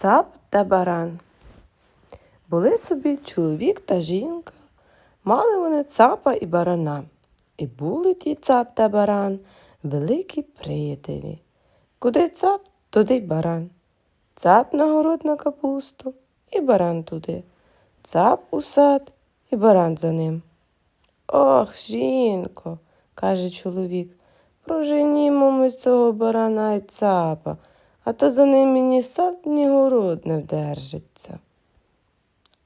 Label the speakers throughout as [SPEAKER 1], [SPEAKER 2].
[SPEAKER 1] Цап та баран. Були собі чоловік та жінка. Мали вони цапа і барана. І були ті цап та баран великі приятелі. Куди цап, туди й баран. Цап на город на капусту, і баран туди. Цап у сад, і баран за ним. Ох, жінко, каже чоловік, проженімо ми цього барана й цапа, а то за ним ні сад, ні город не вдержиться.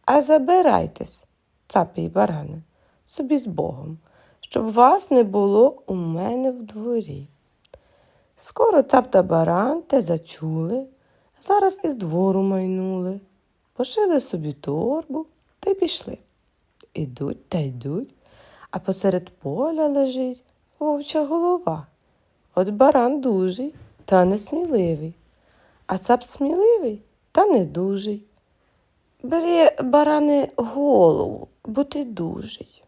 [SPEAKER 1] А забирайтесь, цапі й барани, собі з Богом, щоб вас не було у мене в дворі. Скоро цап та баран те зачули, зараз із двору майнули, пошили собі торбу та й пішли. Ідуть та йдуть, а посеред поля лежить вовча голова. От баран дужий та несміливий, а цап сміливий та не дужий. Бери, баране, голову, бо ти дужий.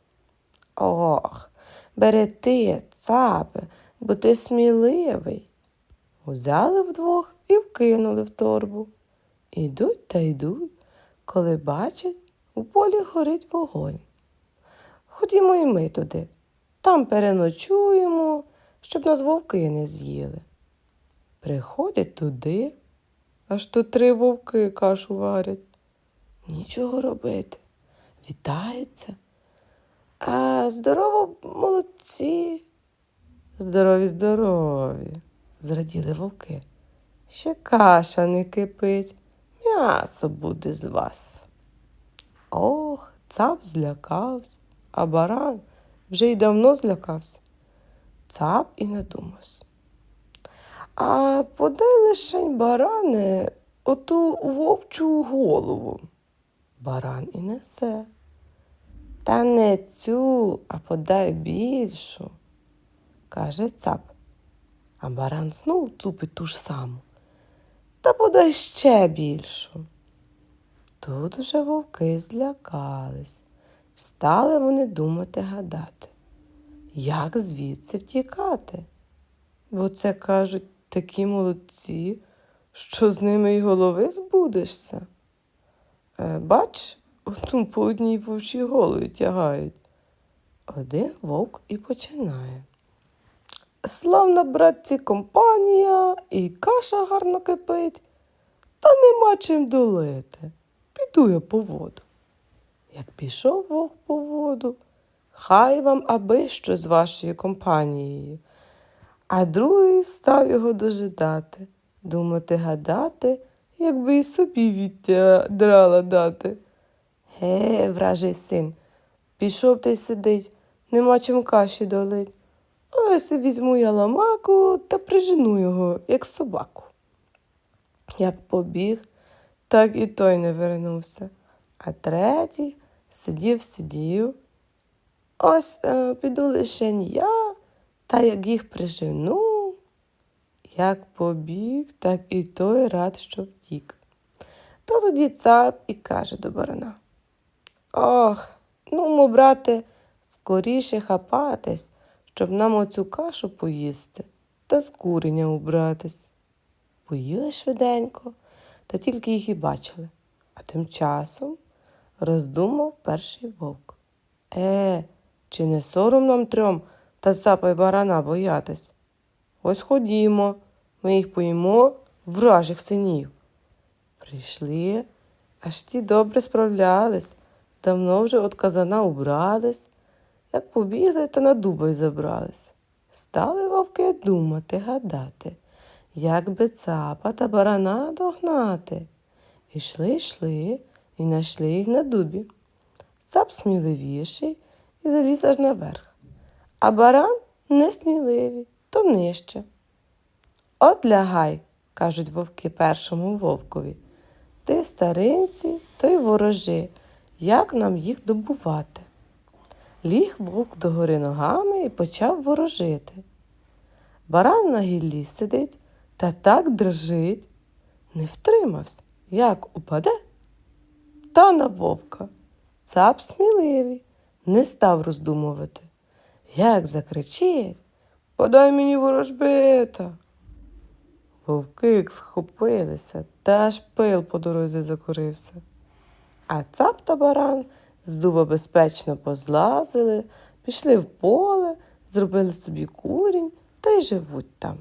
[SPEAKER 1] Ох, бери ти, цапе, бо ти сміливий. Узяли вдвох і вкинули в торбу. Ідуть та йдуть, коли бачать, у полі горить вогонь. Ходімо і ми туди, там переночуємо, щоб нас вовки не з'їли. Приходять туди, аж то три вовки кашу варять. Нічого робити. Вітаються. А здорово, молодці. Здорові, здорові, зраділи вовки. Ще каша не кипить, м'ясо буде з вас. Ох, цап злякався, а баран вже й давно злякався. Цап і надумався. А подай лишень баране оту вовчу голову. Баран і несе. Та не цю, а подай більшу, каже цап. А баран знов цупить ту ж саму. Та подай ще більшу. Тут уже вовки злякались. Стали вони думати гадати, як звідси втікати. Бо це кажуть такі молодці, що з ними й голови збудешся. Е, бач, оту по одній вовчій голові тягають. Один вовк і починає. Славна, братці, компанія, і каша гарно кипить, та нема чим долити. Піду я по воду. Як пішов вовк по воду, хай вам аби що з вашою компанією. А другий став його дожидати, думати гадати, якби і собі відтя драла дати. Ге, вражий син, пішов та й сидить, нема чим каші долить. Ось візьму я ламаку та прижену його, як собаку. Як побіг, так і той не вернувся. А третій сидів, сидів. Ось е, піду лишень я, та як їх прижену, як побіг, так і той рад, що втік. То тоді цап і каже до барана. Ох, ну, мо, брате, скоріше хапатись, щоб нам оцю кашу поїсти та з куреня убратись. Поїли швиденько, та тільки їх і бачили. А тим часом роздумав перший вовк. Е, чи не сором нам трьом та цапа й барана боятись? Ось ходімо, ми їх поїмо вражих синів. Прийшли, аж ті добре справлялись, давно вже от казана убрались, як побігли та на дуба й забрались. Стали вовки думати, гадати, як би цапа та барана догнати. Ішли, йшли і знайшли їх на дубі. Цап сміливіший і заліз аж наверх, а баран несміливий, то нижче. От лягай, кажуть вовки першому вовкові. Ти старинці, то й ворожи, як нам їх добувати. Ліг вовк догори ногами і почав ворожити. Баран на гіллі сидить та так дрожить. Не втримався, як упаде, та на вовка. Цап сміливий, не став роздумувати. Як закричить, подай мені ворожбита. Вовки схопилися, теж пил по дорозі закурився. А цап та баран з дуба безпечно позлазили, пішли в поле, зробили собі курінь та й живуть там.